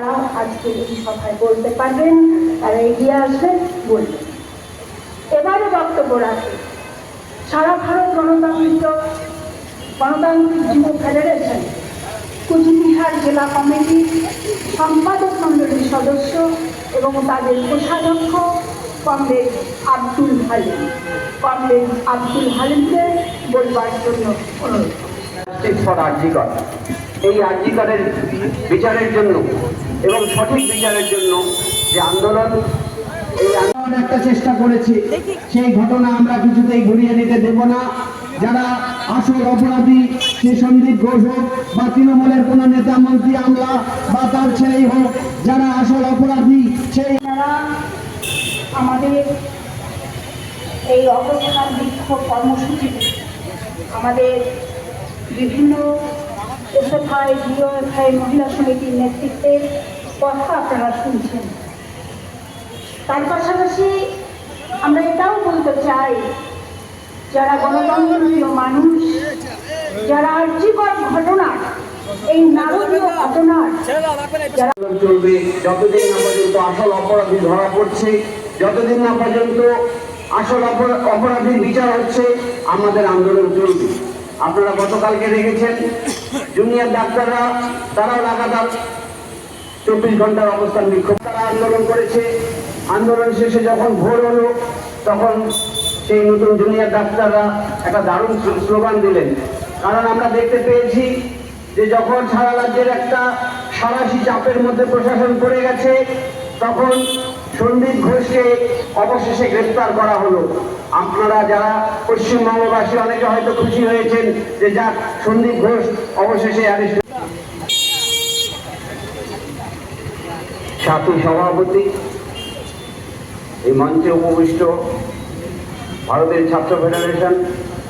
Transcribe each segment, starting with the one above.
তারা আজকে এই সভায় বলতে পারবেন, তারা এগিয়ে আসবেন বলবেন এবারে বক্তব্য রাখে, সারা ভারত গণতান্ত্রিক গণতান্ত্রিক যুব ফেডারেশন কুচবিহার জেলা কমিটির সম্পাদক মণ্ডলীর সদস্য এবং তাদের কোষাধ্যক্ষ কমরেড আব্দুল হালিম। কমরেড আব্দুল হালিমকে বলবার জন্য অনুরোধ। জাস্টিস ফর আর্জিকর এই আর্জিকরের বিচারের জন্য এবং সঠিক বিচারের জন্য যে আন্দোলন এই আন্দোলন একটা চেষ্টা করেছি। সেই ঘটনা আমরা কিছুতেই ঘুরিয়ে নিতে দেব না। যারা আসল অপরাধী সে সন্দীপ ঘোষ হোক বা তৃণমূলের কোনো নেতা মন্ত্রী আমলা বা তার ছেলেই হোক যারা আসল অপরাধী সেই যারা আমাদের এই অবস্থান বিক্ষোভ কর্মসূচিতে আমাদের বিভিন্ন এসএফআই ডিওএফআই মহিলা সমিতির নেতৃত্বে কথা আপনারা শুনছেন। তার পাশাপাশি আমরা এটাও বলতে চাই, যারা গণতন্ত্রপ্রিয় মানুষ, যারা আর্যিকর ঘটনা, এই নারকীয় ঘটনার চলবে, যতদিন না পর্যন্ত আসল অপরাধী ধরা পড়ছে, যতদিন না পর্যন্ত আসল অপরা- অপরাধীর বিচার হচ্ছে, আমাদের আন্দোলন চলবে। আপনারা গতকালকে দেখেছেন জুনিয়র ডাক্তাররা, তারাও লাগাতার চব্বিশ ঘণ্টার অবস্থান বিক্ষোভ। তারা আন্দোলন করেছে। আন্দোলন শেষে যখন ভোর হলো, তখন সেই নতুন জুনিয়র ডাক্তাররা একটা দারুণ স্লোগান দিলেন। কারণ আমরা দেখতে পেয়েছি যে যখন সারা রাজ্যের একটা সারাশি চাপের মধ্যে প্রশাসন পড়ে গেছে, তখন সন্দীপ ঘোষকে অবশেষে গ্রেপ্তার করা হলো। আপনারা যারা পশ্চিমবঙ্গবাসী, অনেকে হয়তো খুশি হয়েছেন যে যাক, সন্দীপ ঘোষ অবশেষে সাথী সভাপতি, এই মঞ্চে উপবিষ্ট ভারতের ছাত্র ফেডারেশন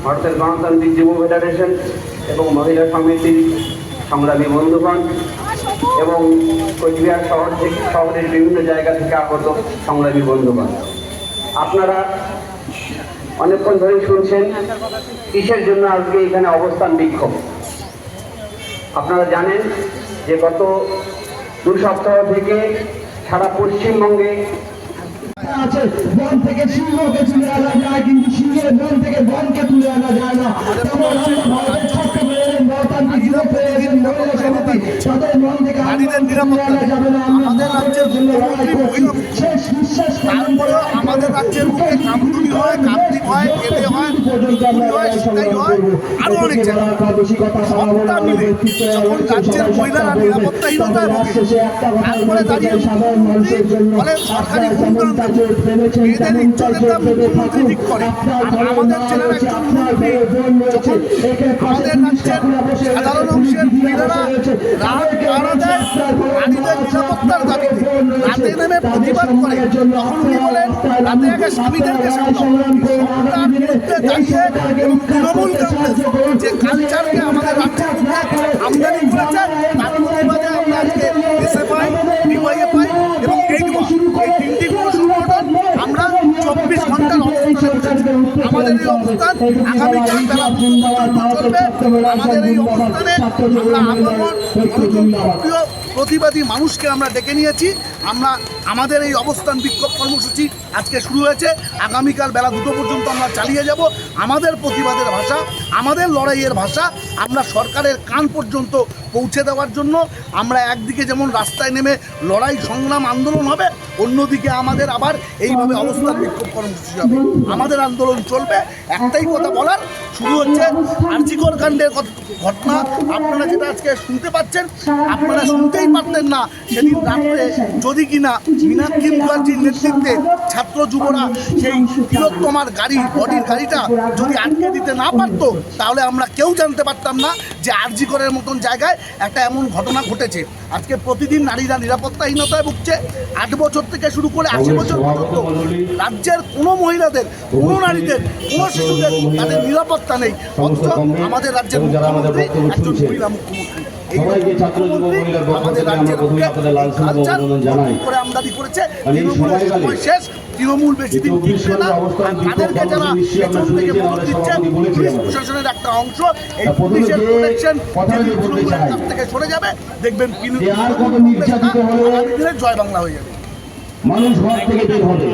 ভারতের গণতান্ত্রিক যুব ফেডারেশন এবং মহিলা সমিতির সংগ্রামী বন্ধুগণ এবং কোচবিহার শহর থেকে শহরের বিভিন্ন জায়গা থেকে আগত সংগ্রামী বন্ধুগণ। আপনারা অনেকক্ষণ ধরে শুনছেন, কিসের জন্য আজকে এখানে অবস্থান বিক্ষোভ? আপনারা জানেন যে গত দু সপ্তাহ থেকে সারা পশ্চিমবঙ্গে আছে, বন থেকে সিংহকে তুলে আনা যায়, কিন্তু সিংহের বন থেকে বনকে তুলে আনা যায় না। মহিলা নারীদের আমাদের রাজ্যের মুখ্যমন্ত্রী তারপরেও আমাদের রাজ্যের বুকে কামদুনি হয় কার্তিক হয় কেলে হয়। আরও অনেক যখন রাজ্যের মহিলারা নিরাপত্তাহীনতায় ভোগে তারপরে দাঁড়িয়ে ফলে সরকারি হুমকান্তে এদের ইজ্জতের দাম মুখ্যমন্ত্রী ঠিক করে আর আমাদের জেলার একজন মন্ত্রী যখন আমাদের রাজ্যের সাধারণ অংশের মহিলারা রাত পাহারা দেয় নারীদের নিরাপত্তার দাবিতে রাতে নেমে প্রতিবাদ করে তখন উনি বলেন রাতে আগে স্বামীদেরকে সামলাও সরকার বিরুদ্ধে দাঁড়িয়ে এবং তৃণমূল যে কালচারকে আমাদের আমদানি করেছে তার প্রতিবাদে আমরা আজকে এসএফআই ডিওয়াইএফআই এবং এইডুয়া এই তিনটি সংগঠন আমরা চব্বিশ ঘণ্টার অবস্থানে বসেছি আমাদের এই অবস্থান আগামীকাল চলবে আমাদের এই অবস্থানে আমরা গণতন্ত্রপ্রিয় প্রতিবাদী মানুষকে আমরা ডেকে নিয়েছি। আমরা আমাদের এই অবস্থান বিক্ষোভ কর্মসূচি আজকে শুরু হয়েছে। আগামীকাল বেলা দুটো পর্যন্ত আমরা চালিয়ে যাব। আমাদের প্রতিবাদের ভাষা, আমাদের লড়াইয়ের ভাষা, আমরা সরকারের কান পর্যন্ত পৌঁছে দেওয়ার জন্য আমরা একদিকে যেমন রাস্তায় নেমে লড়াই, সংগ্রাম, আন্দোলন হবে, অন্যদিকে আমাদের আবার এইভাবে অবস্থান বিক্ষোভ কর্মসূচি হবে। আমাদের আন্দোলন চলবে, একটাই কথা বলার, শুরু হচ্ছে আর্জিকর কাণ্ডের ঘট- ঘটনা। আপনারা যেটা আজকে শুনতে পাচ্ছেন, আপনারা শুনতেই পারতেন না। সেদিন রাত্রে যদি কিনা মীনাক্ষী মুখার্জির নেতৃত্বে ছাত্র যুবরা সেই তিলোত্তমার গাড়ি বডির গাড়িটা যদি আটকে দিতে না পারতো তাহলে আমরা কেউ জানতে পারতাম না যে আরজিকরের মতন জায়গায় একটা এমন ঘটনা ঘটেছে। আজকে প্রতিদিন নারীরা নিরাপত্তাহীনতায় ভুগছে। আট বছর থেকে শুরু করে আশি বছর পর্যন্ত রাজ্যের কোনো মহিলাদের কোনো নারীদের কোনো শিশুদের তাদের নিরাপত্তা নেই। অথচ আমাদের রাজ্যের মুখ্যমন্ত্রী একজন মহিলা মুখ্যমন্ত্রী। সবাইকে ছাত্র যুব মহিলার পক্ষ থেকে আমরা প্রথমে আপনাদের কালচার অভিনন্দন জানাই। করে আমদানি করেছে সময় শেষ তৃণমূল বেশি দিন টিকবে না অবস্থান তাদেরকে যারা পেছন থেকে মদত পুলিশ প্রশাসনের একটা অংশ এই পুলিশের প্রোটেকশন তৃণমূলের কাছ থেকে সরে যাবে দেখবেন হলেও জয় বাংলা হয়ে যাবে। মানুষ ঘর থেকে বের হবে।